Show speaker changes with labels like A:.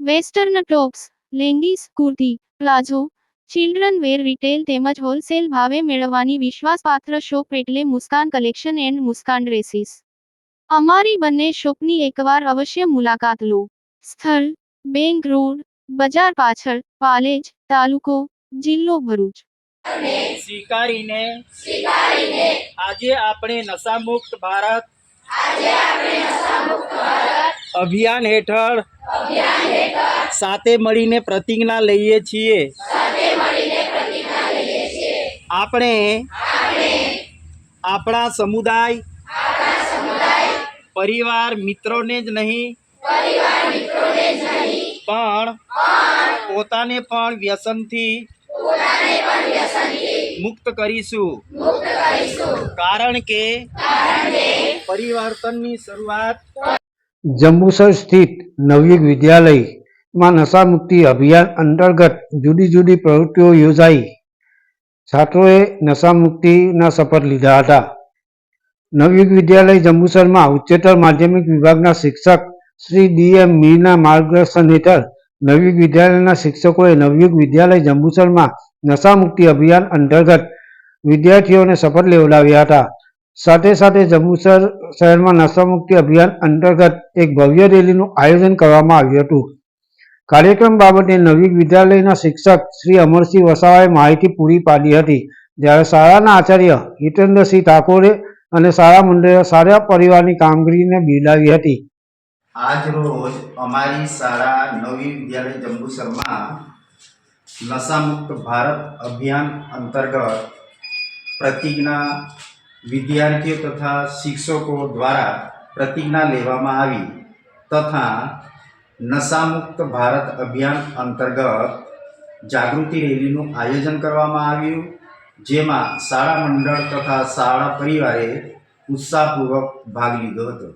A: Western tops leggings kurti palazzo children wear retail તેમજ wholesale ભાવે મેળવવાની વિશ્વાસપાત્ર શોપ એટલે Muskan collection and Muskan dresses. અમારી બંને શોપની એકવાર અવશ્ય મુલાકાત લો. સ્થળ બેંક રોડ બજાર પાછળ પાલેજ તાલુકો જિલ્લો ભરૂચ.
B: સ્વીકારીને આજે આપણે નશામુક્ત ભારત અભિયાન હેઠળ સાથે મળીને પ્રતિજ્ઞા લઈએ છીએ. આપણે આપણા સમુદાય, પરિવાર મિત્રોને જ નહીં, પણ પોતાને પણ વ્યસનથી મુક્ત કરીશું. કારણ કે પરિવર્તનની શરૂઆત
C: જંબુસર સ્થિત નવયુગ વિદ્યાલયમાં નશામુક્તિ અભિયાન અંતર્ગત જુદી જુદી પ્રવૃત્તિઓ યોજાઈ. છાત્રોએ નશામુક્તિના શપથ લીધા હતા. નવયુગ વિદ્યાલય જંબુસરમાં ઉચ્ચતર માધ્યમિક વિભાગના શિક્ષક શ્રી ડી એમ મીરના માર્ગદર્શન હેઠળ નવયુગ વિદ્યાલયના શિક્ષકોએ નવયુગ વિદ્યાલય જંબુસરમાં નશામુક્તિ અભિયાન અંતર્ગત વિદ્યાર્થીઓને શપથ લેવડાવ્યા હતા. સાથે સાથે જંબુસર શહેરમાં નશામુક્તિ અભિયાન અંતર્ગત એક ભવ્ય રેલીનું આયોજન કરવામાં આવ્યું હતું. કાર્યક્રમ બાબતે નવી વિદ્યાલયના શિક્ષક શ્રી અમરસિંહ વસાવાએ માહિતી પૂરી પાડી હતી. જ્યારે શાળાના આચાર્ય હિતેન્દ્રસિંહ ઠાકોરે અને શાળા મંડળે સારા પરિવારની કામગીરીને બિરદાવી હતી.
D: આજ રોજ અમારી શાળા નવી વિદ્યાલય જંબુસરમાં નશામુક્ત ભારત અભિયાન અંતર્ગત પ્રતિજ્ઞા વિદ્યાર્થીઓ તથા શિક્ષકો દ્વારા પ્રતિજ્ઞા લેવામાં આવી તથા નશામુક્ત ભારત અભિયાન અંતર્ગત જાગૃતિ રેલીનું આયોજન કરવામાં આવ્યું, જેમાં શાળા મંડળ તથા શાળા પરિવારે ઉત્સાહપૂર્વક ભાગ લીધો હતો.